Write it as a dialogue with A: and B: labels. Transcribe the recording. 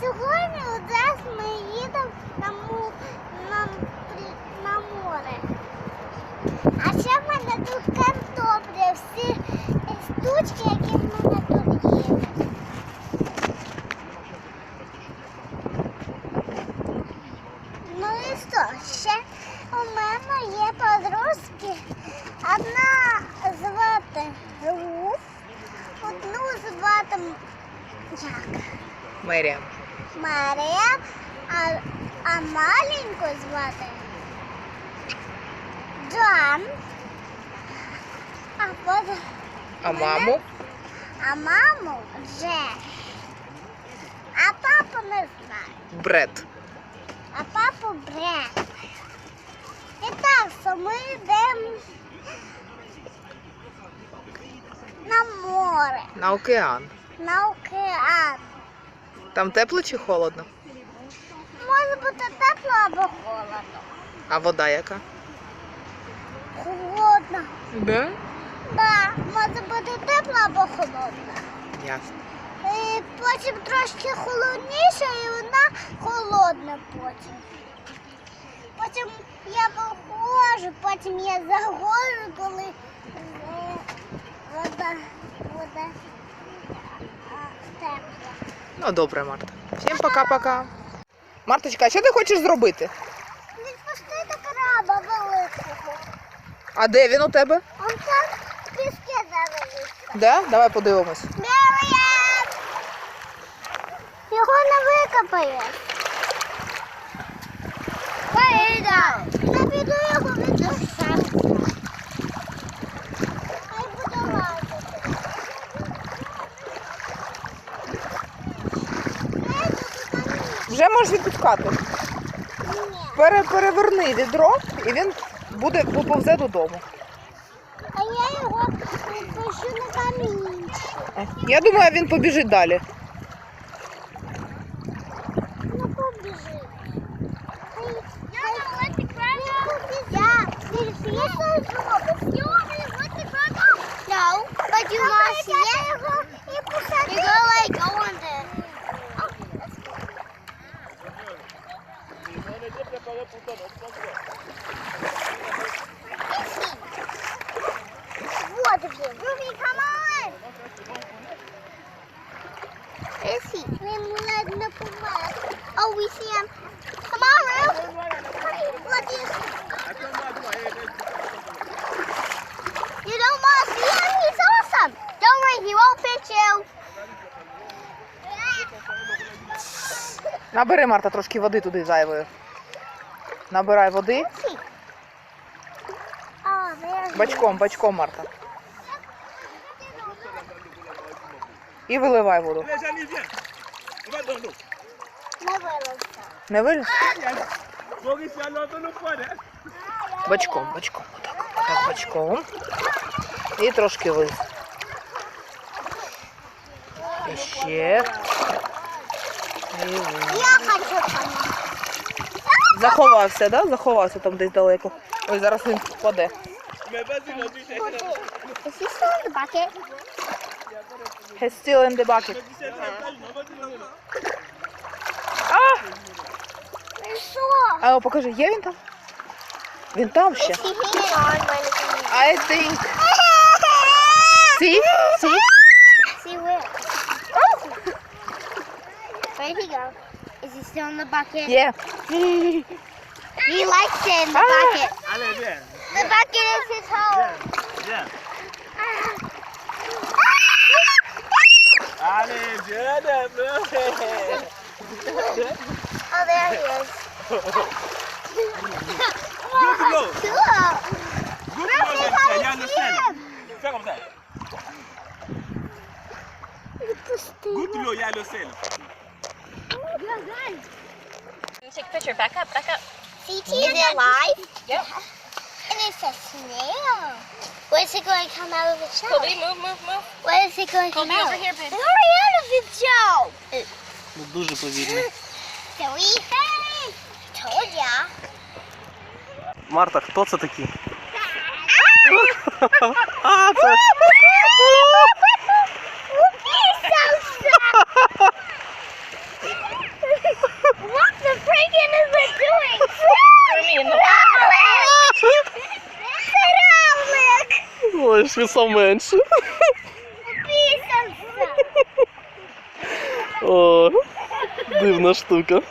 A: Сьогодні у ми їдемо на, на... на море. А ще в мене тут картопля, всі штучки, які в мене тут є. Ну і що? Ще у мене є подружки. Одна звати Ру, одну звати Як.
B: Мерія.
A: Джон. А потім
B: А маму?
A: а маму Джек. А папу не знаю.
B: Бред.
A: А папу Бред. І так, що ми йдемо на море,
B: На океан.
A: на океан.
B: Там тепло чи холодно?
A: Може бути тепло або холодно.
B: А вода яка?
A: Холодно.
B: Да?
A: Да, може бути тепло або холодно.
B: Ясно.
A: І потім трошки холодніше і вона холодна потім. Потім я виходжу, потім я заходжу, коли е, вода, вода тепла.
B: Ну добре, Марта. Всім пока-пока. Марточка, а що ти хочеш зробити?
A: Відпустити краба великого.
B: А де він у тебе?
A: Он там в піски завелися.
B: Да? Давай подивимось.
A: Меріан! Його не викопає.
C: Вийда!
A: Я піду його віддушати.
B: Можеш Пере, переверни відро і він буде поповзе додому.
A: А я його пущу на камінчик.
B: Я думаю, він побіжить далі.
A: Ну. Я не let the
D: see it? You go like go on there.
A: Вот где. Ruby, come on!
C: Where is he?
A: Він ледь не помер.
C: Oh, we see him.
A: Come on, Rube. Look, he's...
C: You don't
A: want to see him? He's
C: awesome. Don't worry, he won't pinch you.
B: Набери, Марта, трошки води туди зайвої. Набирай води.
A: Бачком, бачком,
B: Марта. І виливай воду.
D: L'eau.
A: Не вилився.
B: Не виліз?
A: Бачком,
B: бачком. Отак,
A: отак
B: бачком. І трошки вниз. І ще. І вниз. Я
A: хочу.
B: Заховався, да? Заховався там десь далеко. Ой, зараз він впаде. He's still in the bucket. А! А ну, покажи, є він там? Він там ще. I think. See? See?
C: See where? Oh! Where'd he go? Is he still in the bucket?
B: Yeah.
C: he likes it in the bucket.
D: I love it. The
C: bucket is his home.
D: Yeah.
C: oh, there he is. Good to go. Cool.
D: Good to go, You understand? Fais comme.
A: Good
D: to go, yeah, le sel
E: Take a picture. Back up, back up.
C: CT is it alive?
E: Yep.
C: And it's a snail. When is it going to come out of its shell? Colby,
E: move, move, move.
C: When is it going to Colby, come out? over here, babe. Hurry out of its shell.
F: Ну, дуже повільно.
C: Silly face. Told ya.
F: Марта, хто це такі? А, це. Ой, він сам менше. О, дивна штука.